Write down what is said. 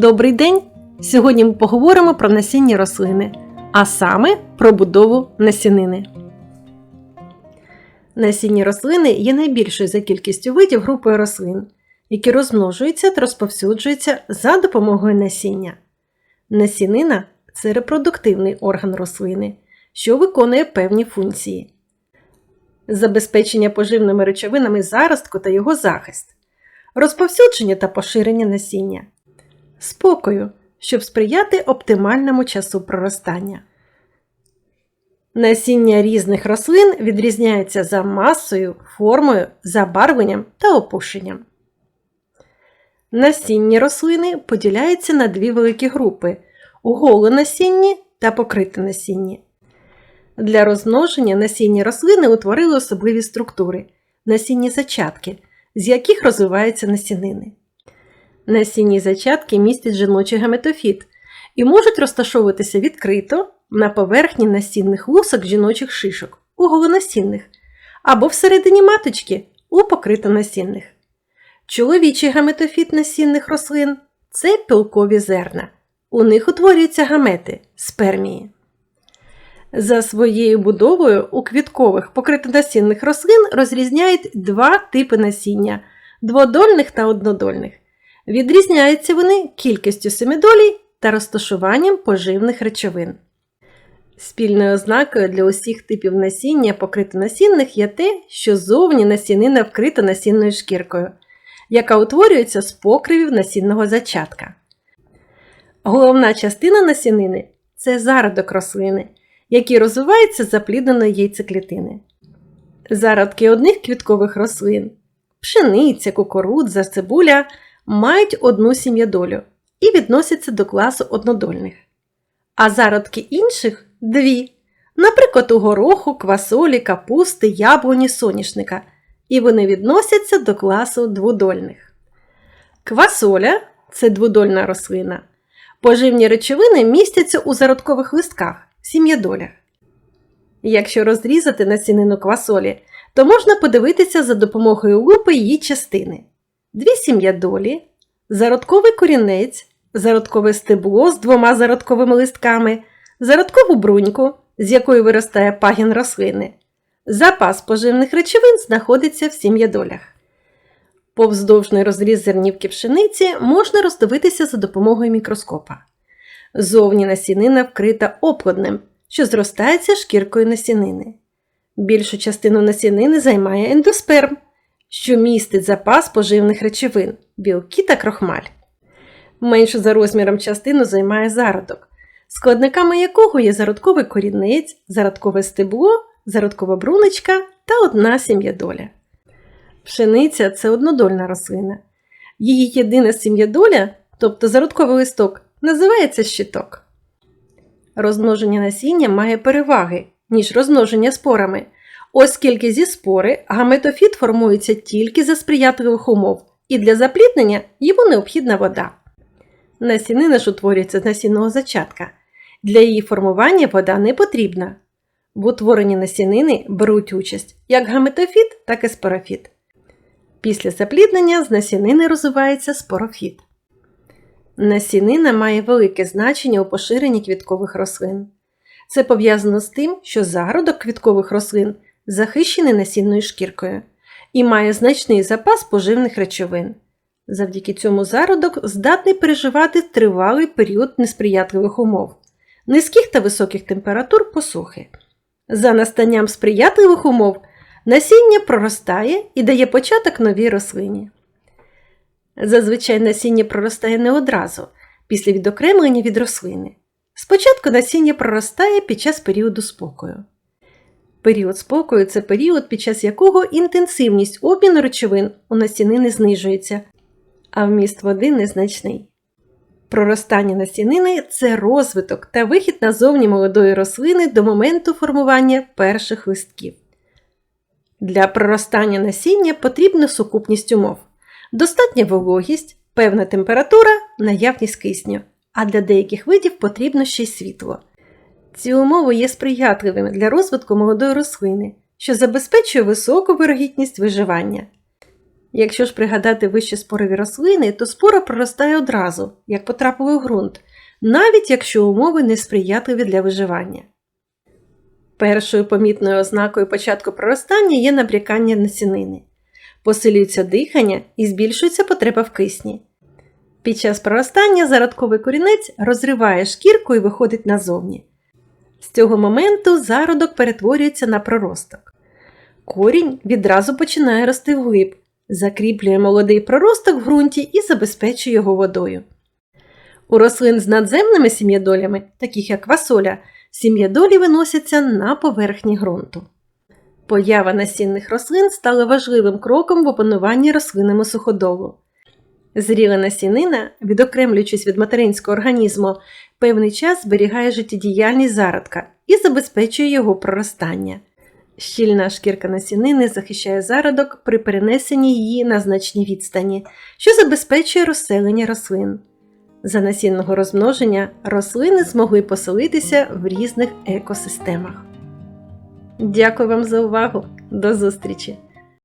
Добрий день! Сьогодні ми поговоримо про насінні рослини, а саме про будову насінини. Насінні рослини є найбільшою за кількістю видів групою рослин, які розмножуються та розповсюджуються за допомогою насіння. Насінина це репродуктивний орган рослини, що виконує певні функції. Забезпечення поживними речовинами заростку та його захист, розповсюдження та поширення насіння, спокою, щоб сприяти оптимальному часу проростання. Насіння різних рослин відрізняється за масою, формою, забарвленням та опушенням. Насінні рослини поділяються на дві великі групи оголонасінні та покритонасінні. Для розмноження насінні рослини утворили особливі структури насінні зачатки, з яких розвиваються насінини. Насінні зачатки містять жіночий гаметофіт і можуть розташовуватися відкрито на поверхні насінних лусок жіночих шишок у голонасінних або всередині маточки у покритонасінних. Чоловічий гаметофіт насінних рослин це пілкові зерна. У них утворюються гамети спермії. За своєю будовою у квіткових покритонасінних рослин розрізняють два типи насіння дводольних та однодольних. Відрізняються вони кількістю семидолій та розташуванням поживних речовин. Спільною ознакою для усіх типів насіння покритонасінних є те, що зовні насінина вкрита насінною шкіркою, яка утворюється з покривів насінного зачатка. Головна частина насінини це зародок рослини, який розвивається з заплідненої яйцеклітини. Зародки одних квіткових рослин пшениця, кукурудза, цибуля мають одну сім'ядолю і відносяться до класу однодольних, а зародки інших дві, наприклад, у гороху, квасолі, капусти, яблуні, соняшника, і вони відносяться до класу дводольних. Квасоля це дводольна рослина. Поживні речовини містяться у зародкових листках, сім'ядолях. Якщо розрізати насінину квасолі, то можна подивитися за допомогою лупи її частини. Дві сім'ядолі, зародковий корінець, зародкове стебло з двома зародковими листками, зародкову бруньку, з якої виростає пагін рослини. Запас поживних речовин знаходиться в сім'ядолях. Повздовжний розріз зернівки пшениці можна роздивитися за допомогою мікроскопа. Зовні насінина вкрита оплоднем, що зростається шкіркою насінини. Більшу частину насінини займає ендосперм, що містить запас поживних речовин, білки та крохмаль. Меншу за розміром частину займає зародок, складниками якого є зародковий корінець, зародкове стебло, зародкова бруночка та одна сім'ядоля. Пшениця це однодольна рослина. Її єдина сім'ядоля, тобто зародковий листок, називається щиток. Розмноження насіння має переваги, ніж розмноження спорами, оскільки зі спори гаметофіт формується тільки за сприятливих умов, і для запліднення йому необхідна вода. Насінина ж утворюється з насінного зачатка. Для її формування вода не потрібна. В утворенні насінини беруть участь як гаметофіт, так і спорофіт. Після запліднення з насінини розвивається спорофіт. Насінина має велике значення у поширенні квіткових рослин. Це пов'язано з тим, що зародок квіткових рослин захищений насінною шкіркою і має значний запас поживних речовин. Завдяки цьому зародок здатний переживати тривалий період несприятливих умов, низьких та високих температур посухи. За настанням сприятливих умов насіння проростає і дає початок новій рослині. Зазвичай насіння проростає не одразу, після відокремлення від рослини. Спочатку насіння проростає під час періоду спокою. Період спокою це період, під час якого інтенсивність обміну речовин у насінини знижується, а вміст води незначний. Проростання насінини це розвиток та вихід назовні молодої рослини до моменту формування перших листків. Для проростання насіння потрібна сукупність умов. Достатня вологість, певна температура, наявність кисню, а для деяких видів потрібно ще й світло. Ці умови є сприятливими для розвитку молодої рослини, що забезпечує високу вирогідність виживання. Якщо ж пригадати вище спорові рослини, то спора проростає одразу, як потрапила у ґрунт, навіть якщо умови несприятливі для виживання. Першою помітною ознакою початку проростання є набрякання насінини. Посилюється дихання і збільшується потреба в кисні. Під час проростання зародковий корінець розриває шкірку і виходить назовні. З цього моменту зародок перетворюється на проросток. Корінь відразу починає рости вглиб, закріплює молодий проросток в ґрунті і забезпечує його водою. У рослин з надземними сім'ядолями, таких як квасоля, сім'ядолі виносяться на поверхні ґрунту. Поява насінних рослин стала важливим кроком в опануванні рослинами суходолу. Зріла насінина, відокремлюючись від материнського організму, певний час зберігає життєдіяльність зародка і забезпечує його проростання. Щільна шкірка насінини захищає зародок при перенесенні її на значні відстані, що забезпечує розселення рослин. За насінного розмноження рослини змогли поселитися в різних екосистемах. Дякую вам за увагу! До зустрічі!